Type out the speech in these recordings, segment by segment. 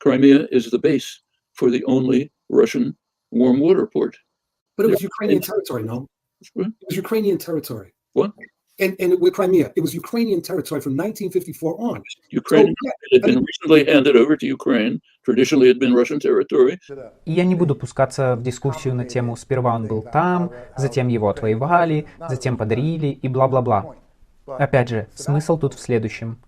Crimea is the base for the only Russian warm water port. But it was Yeah. Ukrainian territory, no? What? It was Ukrainian territory. What? And and with Crimea, it was Ukrainian territory from 1954 on. Ukraine So, yeah, it had been recently handed over to Ukraine. Traditionally, it had been Russian territory. И я не буду пускаться в дискуссию на тему «сперва он был там, затем его отвоевали, затем подарили и бла-бла-бла». Опять же, смысл тут в следующем.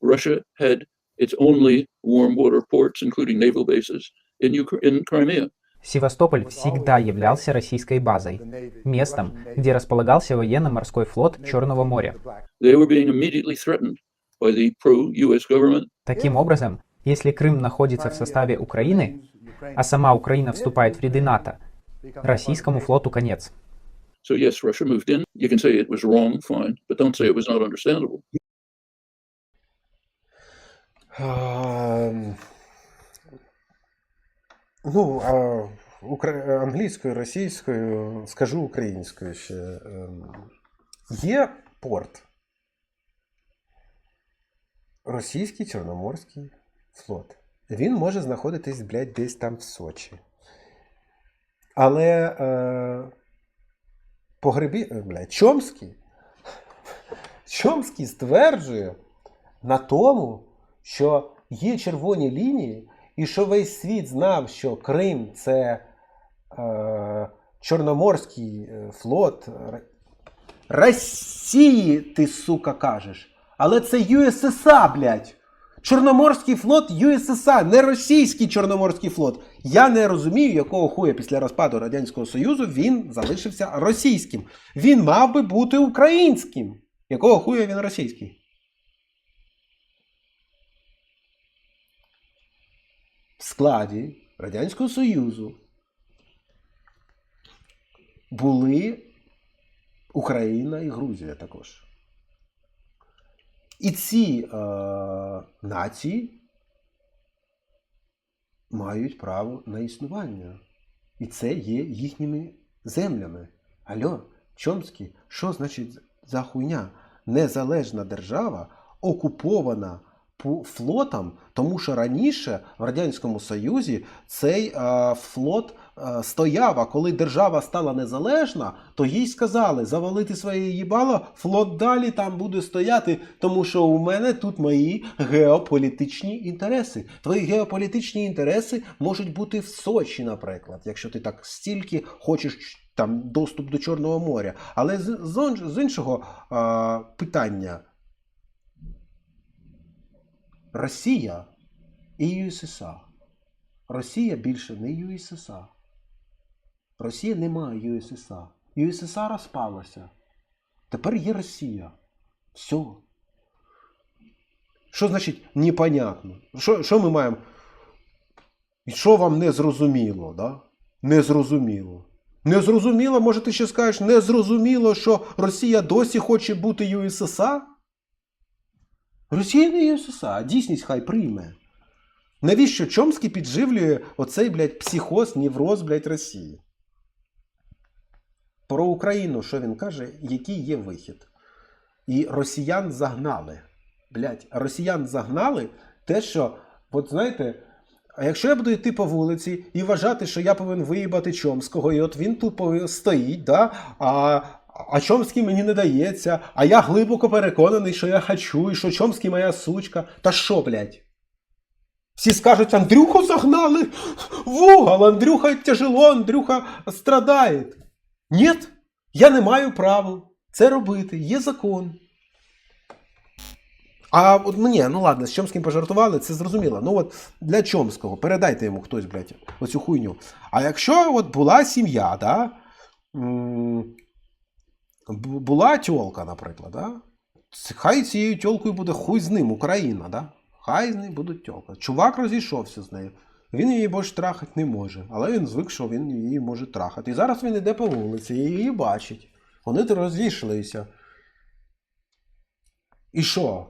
Russia had its only warm water ports, including naval bases, in, Ukra- in Crimea. Севастополь всегда являлся российской базой, местом, где располагался военно-морской флот Черного моря. They were being immediately threatened by the pro-U.S. government. Таким образом, если Крым находится в составе Украины, а сама Украина вступает в ряды НАТО, российскому флоту конец. So yes, Russia moved in. You can say it was wrong, fine, but don't say it was not understandable. Ну, а англійською, російською, скажу українською ще. Ем, Є порт. Російський Чорноморський флот. Він може знаходитись, блядь, десь там в Сочі. Але е, погребі, е, блядь, Чомський. Чомський стверджує на тому, що є червоні лінії, і що весь світ знав, що Крим це е, Чорноморський е, флот Росії, ти сука кажеш. Але це ЮССР, блядь. Чорноморський флот ЮССР, не російський Чорноморський флот. Я не розумію, якого хуя після розпаду Радянського Союзу він залишився російським. Він мав би бути українським. Якого хуя він російський? в складі Радянського Союзу були Україна і Грузія також. І ці е, нації мають право на існування. І це є їхніми землями. Альо, Чомський, що значить за хуйня? Незалежна держава окупована флотом, тому що раніше в Радянському Союзі цей е, флот е, стояв, а коли держава стала незалежна, то їй сказали завалити своє їбало, флот далі там буде стояти, тому що у мене тут мої геополітичні інтереси. Твої геополітичні інтереси можуть бути в Сочі, наприклад, якщо ти так стільки хочеш там доступ до Чорного моря. Але з, з, з іншого е, питання. Росія і ЮССР. Росія більше не ЮССР. Росія не має ЮССР. ЮССР розпалася. Тепер є Росія. Все. Що значить непонятно? Що, що ми маємо? Що вам не зрозуміло, да? Не зрозуміло. Не зрозуміло, може ти ще скажеш, не зрозуміло, що Росія досі хоче бути ЮССР? Росія не ЮССР, а дійсність хай прийме. Навіщо Чомський підживлює оцей, блядь, психоз, невроз, блядь, Росії? Про Україну, що він каже, який є вихід. І росіян загнали. Блядь, росіян загнали те, що, от знаєте, а якщо я буду йти по вулиці і вважати, що я повинен виїбати Чомського, і от він тупо стоїть, да, а, а Чомський мені не дається, а я глибоко переконаний, що я хочу, і що Чомський моя сучка. Та що, блядь? Всі скажуть, Андрюху загнали в угол, Андрюха тяжело, Андрюха страдає. Ні, я не маю права це робити, є закон. А от мені, ну ладно, з Чомським пожартували, це зрозуміло. Ну от для Чомського, передайте йому хтось, блядь, оцю хуйню. А якщо от була сім'я, да? Була тьолка, наприклад, да? Хай цією тьолкою буде хуй з ним, Україна, да? Хай з нею буде тьолка. Чувак розійшовся з нею. Він її більше трахати не може, але він звик, що він її може трахати. І зараз він йде по вулиці і її бачить. Вони розійшлися. І що?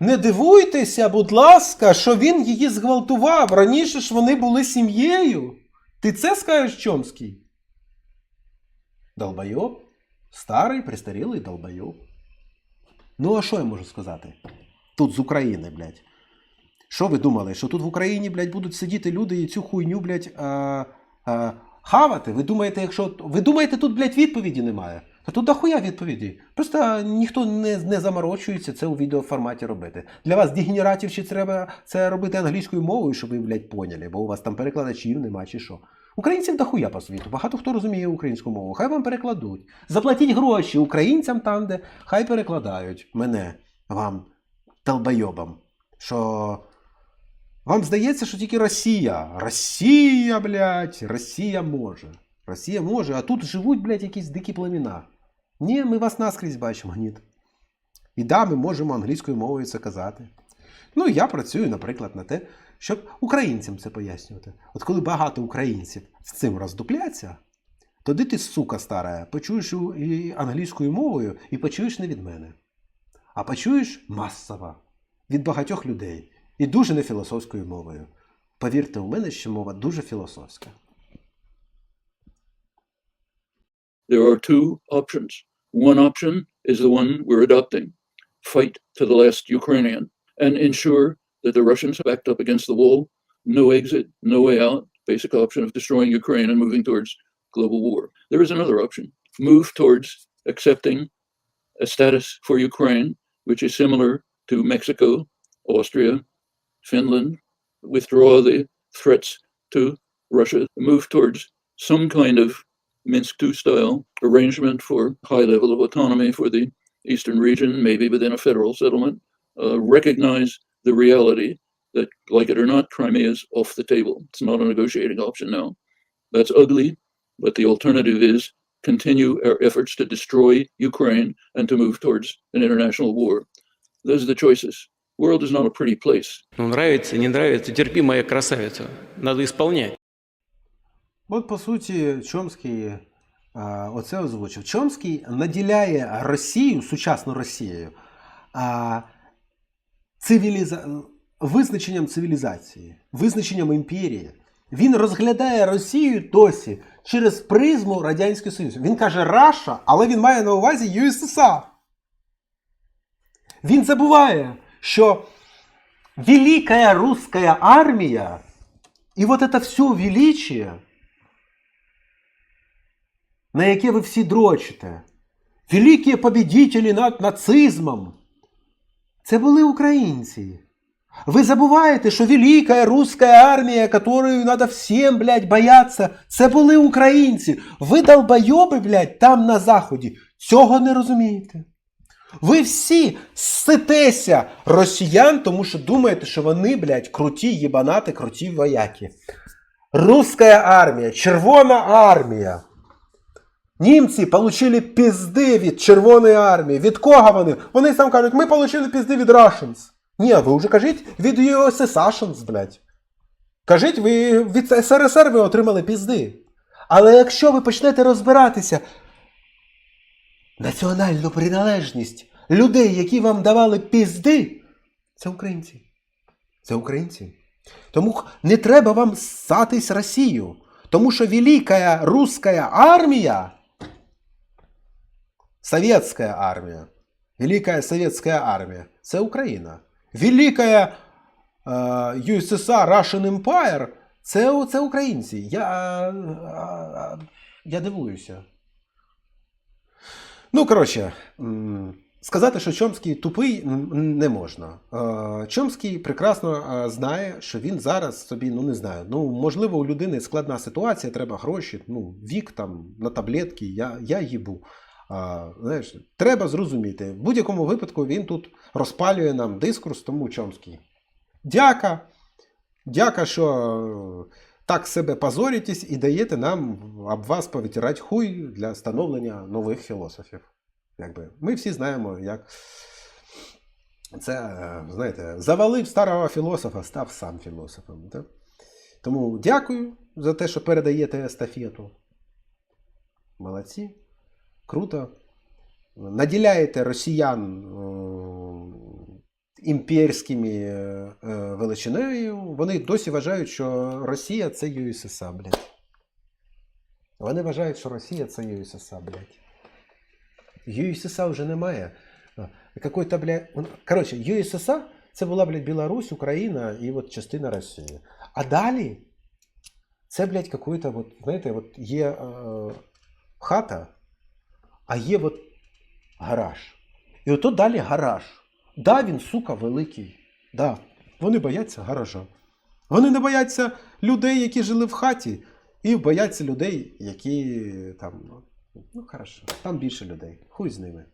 Не дивуйтеся, будь ласка, що він її зґвалтував. Раніше ж вони були сім'єю. Ти це скажеш Чомський? Долбайоб? Старий, престарілий долбайоб. Ну, а що я можу сказати? Тут з України, блядь. Що ви думали? Що тут в Україні, блядь, будуть сидіти люди і цю хуйню, блядь, а, а, хавати? Ви думаєте, якщо. Ви думаєте, тут, блядь, відповіді немає? Та тут дохуя відповіді. Просто ніхто не, не заморочується це у відеоформаті робити. Для вас дегенератів чи треба це робити англійською мовою, щоб ви, блядь, поняли, бо у вас там перекладачів нема чи що. Українців дохуя по світу. Багато хто розуміє українську мову. Хай вам перекладуть. Заплатіть гроші українцям там, де хай перекладають мене, вам, толбойобам. Що вам здається, що тільки Росія. Росія, блядь, Росія може. Росія може, а тут живуть, блядь, якісь дикі племена. Ні, ми вас наскрізь бачимо, гніт. І да, ми можемо англійською мовою це казати. Ну, я працюю, наприклад, на те, щоб українцям це пояснювати. От коли багато українців з цим роздупляться, тоді ти, сука стара, почуєш і англійською мовою і почуєш не від мене. А почуєш масово від багатьох людей і дуже не філософською мовою. Повірте, у мене ще мова дуже філософська. There are two options. One option is the one we're adopting fight to the last Ukrainian and ensure that the Russians are backed up against the wall, no exit, no way out, basic option of destroying Ukraine and moving towards global war. There is another option. Move towards accepting a status for Ukraine, which is similar to Mexico, Austria, Finland, withdraw the threats to Russia, move towards some kind of Minsk II style arrangement for high level of autonomy for the eastern region, maybe within a federal settlement, uh, recognize the reality that, like it or not, Crimea is off the table. It's not a negotiating option now. That's ugly, but the alternative is continue our efforts to destroy Ukraine and to move towards an international war. Those are the choices. World is not a pretty place. Ну, нравится, не нравится, терпи, моя красавица. Надо исполнять. От, по суті, Чомський а, оце озвучив. Чомський наділяє Росію, сучасну Росією, а, цивіліза... визначенням цивілізації, визначенням імперії. Він розглядає Росію досі через призму Радянського Союзу. Він каже Раша, але він має на увазі ЮССР. Він забуває, що Великая русская армія і вот это все величие, на яке ви всі дрочите, великі победителі над нацизмом, це були українці. Ви забуваєте, що велика русська армія, якою треба всім, блядь, бояться, це були українці. Ви долбойоби, блядь, там на заході. Цього не розумієте. Ви всі ситеся росіян, тому що думаєте, що вони, блядь, круті єбанати, круті вояки. Руська армія, Червона армія. Німці отримали пізди від Червоної армії. Від кого вони? Вони сам кажуть, ми отримали пізди від Russians. Ні, ви вже кажіть від USSR, блядь. Кажіть, ви від СРСР ви отримали пізди. Але якщо ви почнете розбиратися, національну приналежність людей, які вам давали пізди, це українці. Це українці. Тому не треба вам ссатись Росію. Тому що Велика Русская армія, Советская армія, Великая Советская армія це Україна. Великая е, USSR Russian Empire це, це українці. Я, е, е, я дивуюся. Ну, коротше, сказати, що Чомський тупий не можна. Е, Чомський прекрасно е, знає, що він зараз собі, ну не знаю, ну можливо, у людини складна ситуація, треба гроші, ну, вік там на таблетки, я, я їбу. Знаєш, треба зрозуміти. В будь-якому випадку він тут розпалює нам дискурс, тому Чомський. Дяка. Дяка, що е, так себе позоритесь і даєте нам об вас повитирати хуй для становлення нових філософів. Якби. Ми всі знаємо, як це, е, знаєте, завалив старого філософа, став сам філософом. Так? Тому дякую за те, що передаєте естафету. Молодці. Круто. Наділяєте росіян е, імперськими е, величиною. Вони досі вважають, що Росія це ЮССР, блядь. Вони вважають, що Росія це ЮССР, блядь. ЮССР вже немає. Какой-то, блядь... он- Короче, це була, блядь, Білорусь, Україна і от частина Росії. А далі це, блядь, какой-то, от, знаєте, от є е, хата, а є от гараж. І ото далі гараж. Да, він, сука, великий. Да, вони бояться гаража. Вони не бояться людей, які жили в хаті, і бояться людей, які там. Ну, хорошо, там більше людей. Хуй з ними.